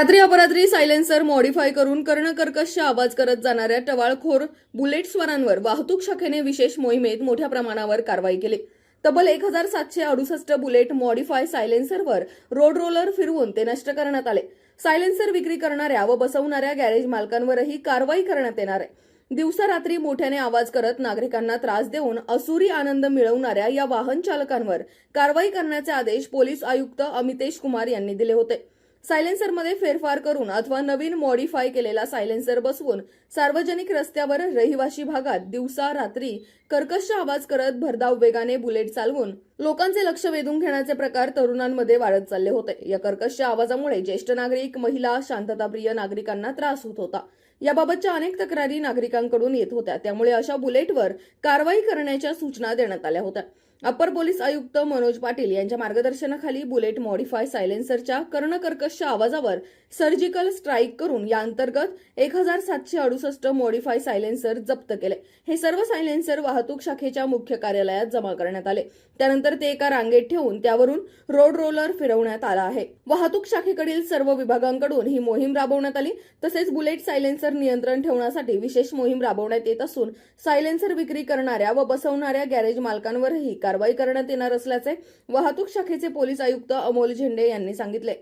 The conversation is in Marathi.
रात्री अपरात्री सायलेन्सर मॉडीफाय करून कर्णकर्कश आवाज करत जाणाऱ्या टवाळखोर बुलेट स्वरांवर वाहतूक शाखेने विशेष मोहिमेत मोठ्या प्रमाणावर कारवाई केली. तब्बल एक हजार सातशे अडुसष्ट बुलेट मॉडीफाय सायलेन्सरवर रोड रोलर फिरवून ते नष्ट करण्यात आले. सायलेन्सर विक्री करणाऱ्या व बसवणाऱ्या गॅरेज मालकांवरही कारवाई करण्यात येणार आहे. दिवसा रात्री मोठ्याने आवाज करत नागरिकांना त्रास देऊन असुरी आनंद मिळवणाऱ्या या वाहन चालकांवर कारवाई करण्याचे आदेश पोलीस आयुक्त अमितेश कुमार यांनी दिले होते. सायलेन्सरमध्ये फेरफार करून अथवा नवीन मॉडीफाय केलेला सायलेन्सर बसवून सार्वजनिक रस्त्यावर रहिवाशी भागात दिवसा रात्री कर्कश आवाज करत भरधाव वेगाने बुलेट चालवून लोकांचे लक्ष वेधून घेण्याचे प्रकार तरुणांमध्ये वाढत चालले होते. या कर्कश आवाजामुळे ज्येष्ठ नागरिक महिला शांतताप्रिय नागरिकांना त्रास होत होता. याबाबतच्या अनेक तक्रारी नागरिकांकडून येत होत्या. त्यामुळे अशा बुलेटवर कारवाई करण्याच्या सूचना देण्यात आल्या होत्या. अपर पोलीस आयुक्त मनोज पाटील यांच्या मार्गदर्शनाखाली बुलेट मॉडीफाय सायलेन्सरच्या कर्णकर्कश आवाजावर सर्जिकल स्ट्राईक करून या अंतर्गत एक हजार सातशे अडुसष्ट मॉडीफाय सायलेन्सर जप्त केले. हे सर्व सायलेन्सर वाहतूक शाखेच्या मुख्य कार्यालयात जमा करण्यात आले. त्यानंतर ते एका रांगेत ठेवून त्यावरून रोड रोलर फिरवण्यात आला आहे. वाहतूक शाखेकडील सर्व विभागांकडून ही मोहीम राबवण्यात आली. तसेच बुलेट सायलेन्सर नियंत्रण ठेवण्यासाठी विशेष मोहीम राबवण्यात येत असून सायलेन्सर विक्री करणाऱ्या व बसवणाऱ्या गॅरेज मालकांवरही कारवाई करण्यात येणार असल्याचे वाहतूक शाखेचे पोलीस आयुक्त अमोल झेंडे यांनी सांगितले.